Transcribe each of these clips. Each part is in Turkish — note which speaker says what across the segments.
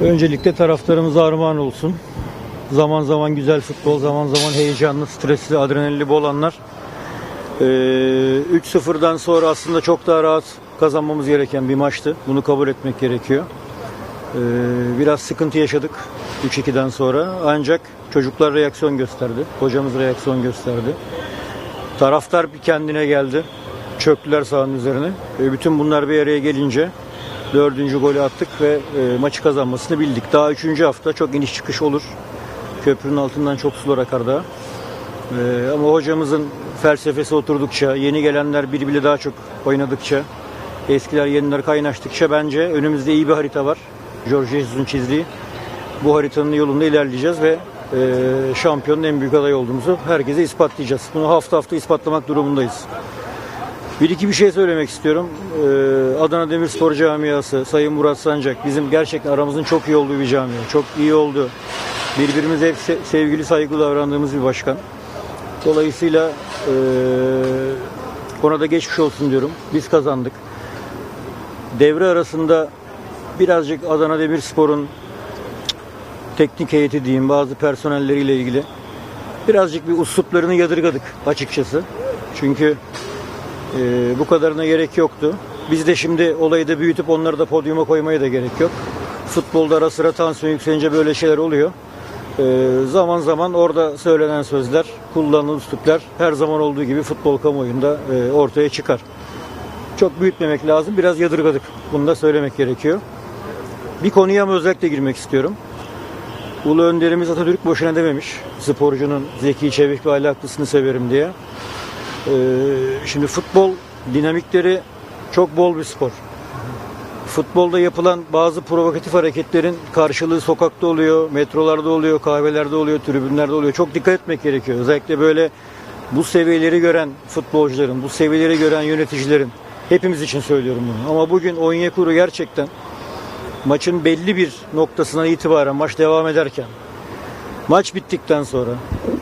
Speaker 1: Öncelikle taraftarımıza armağan olsun. Zaman zaman güzel futbol, zaman zaman heyecanlı, stresli, adrenalinli bol anlar. Ee, 3-0'dan sonra aslında çok daha rahat kazanmamız gereken bir maçtı. Bunu kabul etmek gerekiyor. Ee, biraz sıkıntı yaşadık 3-2'den sonra. Ancak çocuklar reaksiyon gösterdi. Hocamız reaksiyon gösterdi. Taraftar bir kendine geldi. Çöktüler sahanın üzerine. Ve bütün bunlar bir araya gelince dördüncü golü attık ve e, maçı kazanmasını bildik. Daha üçüncü hafta çok iniş çıkış olur. Köprünün altından çok sular akar daha. E, ama hocamızın felsefesi oturdukça, yeni gelenler birbiriyle daha çok oynadıkça, eskiler yeniler kaynaştıkça bence önümüzde iyi bir harita var. George Jesus'un çizdiği. Bu haritanın yolunda ilerleyeceğiz ve e, şampiyonun en büyük adayı olduğumuzu herkese ispatlayacağız. Bunu hafta hafta ispatlamak durumundayız. Bir iki bir şey söylemek istiyorum. Ee, Adana Demirspor camiası, Sayın Murat Sancak bizim gerçekten aramızın çok iyi olduğu bir camia. Çok iyi oldu. Birbirimize hep se- sevgili, saygılı davrandığımız bir başkan. Dolayısıyla ee, ona da geçmiş olsun diyorum. Biz kazandık. Devre arasında birazcık Adana Demirspor'un teknik heyeti diyeyim bazı personelleriyle ilgili birazcık bir usluplarını yadırgadık açıkçası. Çünkü ee, bu kadarına gerek yoktu. Biz de şimdi olayı da büyütüp onları da podyuma koymaya da gerek yok. Futbolda ara sıra tansiyon yükselince böyle şeyler oluyor. Ee, zaman zaman orada söylenen sözler, kullanılan üsluplar her zaman olduğu gibi futbol kamuoyunda e, ortaya çıkar. Çok büyütmemek lazım. Biraz yadırgadık. Bunu da söylemek gerekiyor. Bir konuya ama özellikle girmek istiyorum. Ulu önderimiz Atatürk boşuna dememiş. Sporcunun zeki, çevik ve ahlaklısını severim diye. Ee, şimdi futbol dinamikleri çok bol bir spor. Futbolda yapılan bazı provokatif hareketlerin karşılığı sokakta oluyor, metrolarda oluyor, kahvelerde oluyor, tribünlerde oluyor. Çok dikkat etmek gerekiyor. Özellikle böyle bu seviyeleri gören futbolcuların, bu seviyeleri gören yöneticilerin hepimiz için söylüyorum bunu. Ama bugün Onyekuru gerçekten maçın belli bir noktasına itibaren maç devam ederken Maç bittikten sonra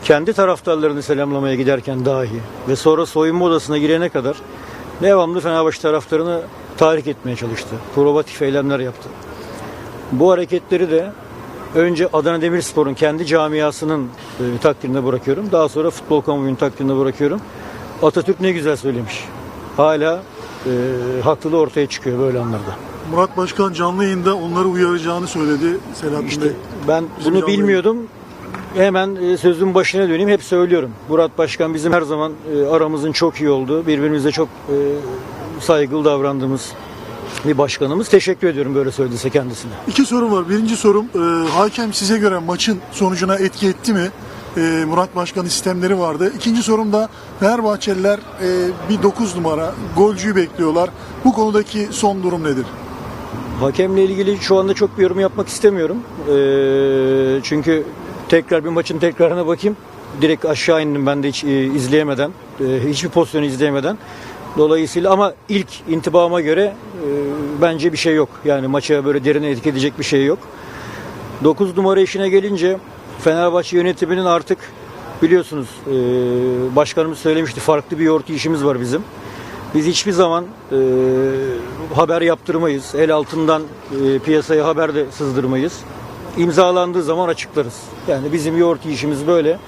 Speaker 1: kendi taraftarlarını selamlamaya giderken dahi ve sonra soyunma odasına girene kadar devamlı Fenerbahçe taraftarını tahrik etmeye çalıştı. Provokatif eylemler yaptı. Bu hareketleri de önce Adana Demirspor'un kendi camiasının e, takdirine bırakıyorum. Daha sonra futbol kamuoyunun takdirine bırakıyorum. Atatürk ne güzel söylemiş. Hala e, haklılığı ortaya çıkıyor böyle anlarda.
Speaker 2: Murat Başkan canlı yayında onları uyaracağını söyledi Selahattin
Speaker 1: İşte
Speaker 2: Bey.
Speaker 1: ben
Speaker 2: Bizim
Speaker 1: bunu bilmiyordum. Hemen e, sözün başına döneyim. Hep söylüyorum. Murat Başkan bizim her zaman e, aramızın çok iyi olduğu, birbirimize çok e, saygılı davrandığımız bir başkanımız. Teşekkür ediyorum böyle söylediyse kendisine.
Speaker 2: İki sorum var. Birinci sorum e, hakem size göre maçın sonucuna etki etti mi? E, Murat Başkan'ın sistemleri vardı. İkinci sorum da Fenerbahçeliler e, bir 9 numara golcüyü bekliyorlar. Bu konudaki son durum nedir?
Speaker 1: Hakemle ilgili şu anda çok bir yorum yapmak istemiyorum. E, çünkü tekrar bir maçın tekrarına bakayım. Direkt aşağı indim ben de hiç e, izleyemeden, e, hiçbir pozisyonu izleyemeden. Dolayısıyla ama ilk intibama göre e, bence bir şey yok. Yani maça böyle derine etki edecek bir şey yok. 9 numara işine gelince Fenerbahçe yönetiminin artık biliyorsunuz e, başkanımız söylemişti farklı bir yoğurt işimiz var bizim. Biz hiçbir zaman e, haber yaptırmayız. El altından e, piyasaya haber de sızdırmayız. İmzalandığı zaman açıklarız. Yani bizim yoğurt işimiz böyle.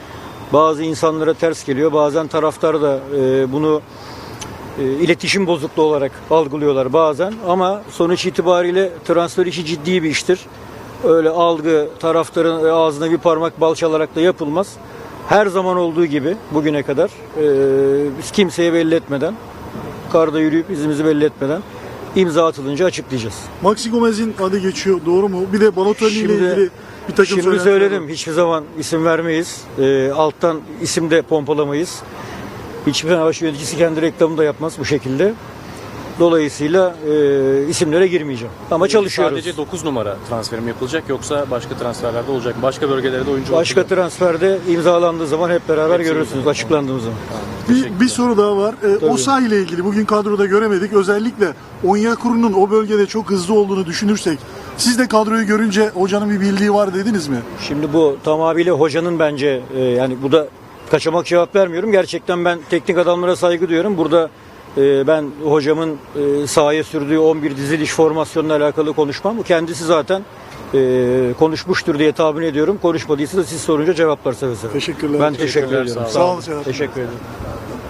Speaker 1: Bazı insanlara ters geliyor. Bazen taraftar da e, bunu e, iletişim bozukluğu olarak algılıyorlar bazen ama sonuç itibariyle transfer işi ciddi bir iştir. Öyle algı taraftarın ağzına bir parmak bal çalarak da yapılmaz. Her zaman olduğu gibi bugüne kadar e, biz kimseye belli etmeden, karda yürüyüp izimizi belli etmeden imza atılınca açıklayacağız.
Speaker 2: Maxi Gomez'in adı geçiyor. Doğru mu? Bir de Balotelli ile ilgili bir takım
Speaker 1: Şimdi söyledim
Speaker 2: var.
Speaker 1: hiçbir zaman isim vermeyiz. E, alttan isim de pompalamayız. Hiçbir Fenerbahçe yöneticisi kendi reklamını da yapmaz bu şekilde. Dolayısıyla e, isimlere girmeyeceğim. Ama çalışıyoruz.
Speaker 3: Sadece 9 numara transfer mi yapılacak yoksa başka transferlerde olacak mı? Başka bölgelerde oyuncu
Speaker 1: Başka transferde imzalandığı zaman hep beraber görürsünüz açıklandığı zaman.
Speaker 2: Bir, bir soru daha var. Ee, Osa ile ilgili bugün kadroda göremedik. Özellikle Onyekuru'nun o bölgede çok hızlı olduğunu düşünürsek siz de kadroyu görünce hocanın bir bildiği var dediniz mi?
Speaker 1: Şimdi bu tamamıyla hocanın bence e, yani bu da kaçamak cevap vermiyorum. Gerçekten ben teknik adamlara saygı duyuyorum. Burada e, ben hocamın e, sahaya sürdüğü 11 diziliş formasyonla alakalı konuşmam. Bu kendisi zaten e, konuşmuştur diye tahmin ediyorum. Konuşmadıysa da siz sorunca cevaplar seve seve.
Speaker 2: Teşekkürler.
Speaker 1: Ben teşekkür ediyorum.
Speaker 3: sağ olun.
Speaker 2: Sağ olun.
Speaker 1: Teşekkür ederim.